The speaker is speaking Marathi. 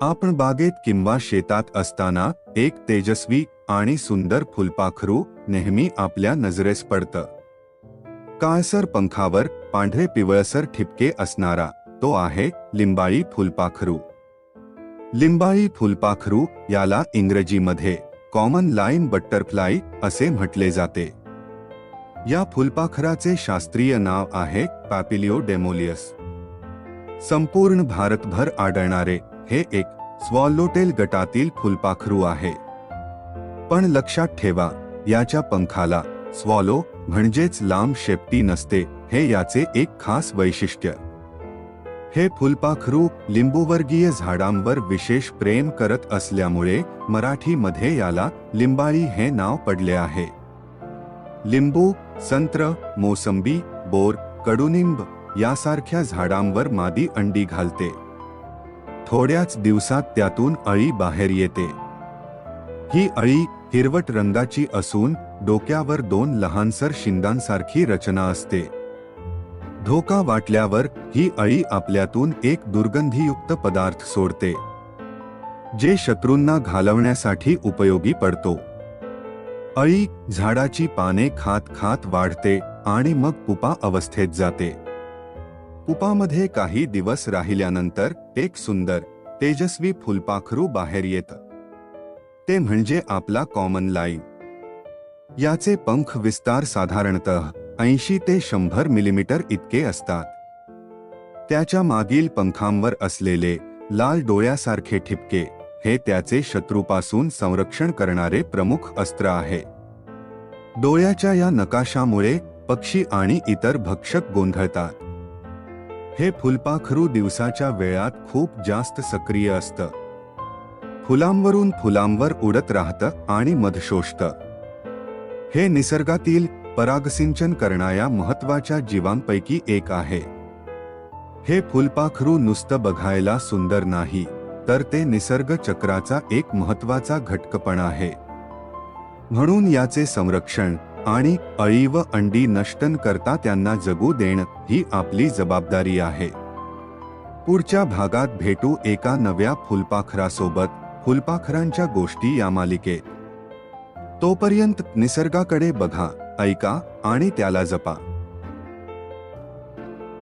आपण बागेत किंवा शेतात असताना एक तेजस्वी आणि सुंदर फुलपाखरू नेहमी आपल्या नजरेस पडतं. काळसर पंखावर पांढरे पिवळसर ठिपके असणारा तो आहे लिंबाळी फुलपाखरू. लिंबाळी फुलपाखरू याला इंग्रजीमध्ये कॉमन लाईन बटरफ्लाय असे म्हटले जाते. या फुलपाखराचे शास्त्रीय नाव आहे पॅपिलिओ डेमोलियस संपूर्ण भारतभर आढळणारे हे एक स्वॉलोटेल गटातील फुलपाखरू आहे. पण लक्षात ठेवा याच्या पंखाला स्वॉलो म्हणजेच लांब शेपटी नसते हे याचे एक खास वैशिष्ट्य. हे फुलपाखरू लिंबूवर्गीय झाडांवर विशेष प्रेम करत असल्यामुळे मराठीमध्ये याला लिंबाळी हे नाव पडले आहे. लिंबू संत्र मोसंबी बोर कडुनिंब यासारख्या झाडांवर मादी अंडी घालते. थोड्याच दिवसात त्यातून अळी बाहेर येते. ही अळी हिरवट रंगाची असून डोक्यावर दोन लहानसर शिंदांसारखी रचना असते. धोका वाटल्यावर ही अळी आपल्यातून एक दुर्गंधीयुक्त पदार्थ सोडते जे शत्रूंना घालवण्यासाठी उपयोगी पडतो. अळी झाडाची पाने खात खात वाढते आणि मग पुपा अवस्थेत जाते. कुपामध्ये काही दिवस राहिल्यानंतर एक सुंदर तेजस्वी फुलपाखरू बाहेर येतं. ते म्हणजे आपला कॉमन लाईन याचे पंख विस्तार साधारणतः ऐंशी ते शंभर मिलीमीटर इतके असतात. त्याच्या मागील पंखांवर असलेले लाल डोळ्यासारखे ठिपके हे त्याचे शत्रूपासून संरक्षण करणारे प्रमुख अस्त्र आहे. डोळ्याच्या या नकाशामुळे पक्षी आणि इतर भक्षक गोंधळतात. हे फुलपाखरू दिवसाच्या वेळात खूप जास्त सक्रिय असतं. फुलांवरून फुलांवर उडत राहतं आणि मध शोषतं. हे निसर्गातील परागसिंचन करणाऱ्या महत्त्वाच्या जीवांपैकी एक आहे. हे फुलपाखरू नुसतं बघायला सुंदर नाही तर ते निसर्ग चक्राचा एक महत्त्वाचा घटकपण आहे. म्हणून याचे संरक्षण आणि अळी व अंडी नष्टन करता त्यांना जगू देणं ही आपली जबाबदारी आहे. पुढच्या भागात भेटू एका नव्या फुलपाखरासोबत फुलपाखरांच्या गोष्टी या मालिकेत तोपर्यंत निसर्गाकडे बघा ऐका आणि त्याला जपा.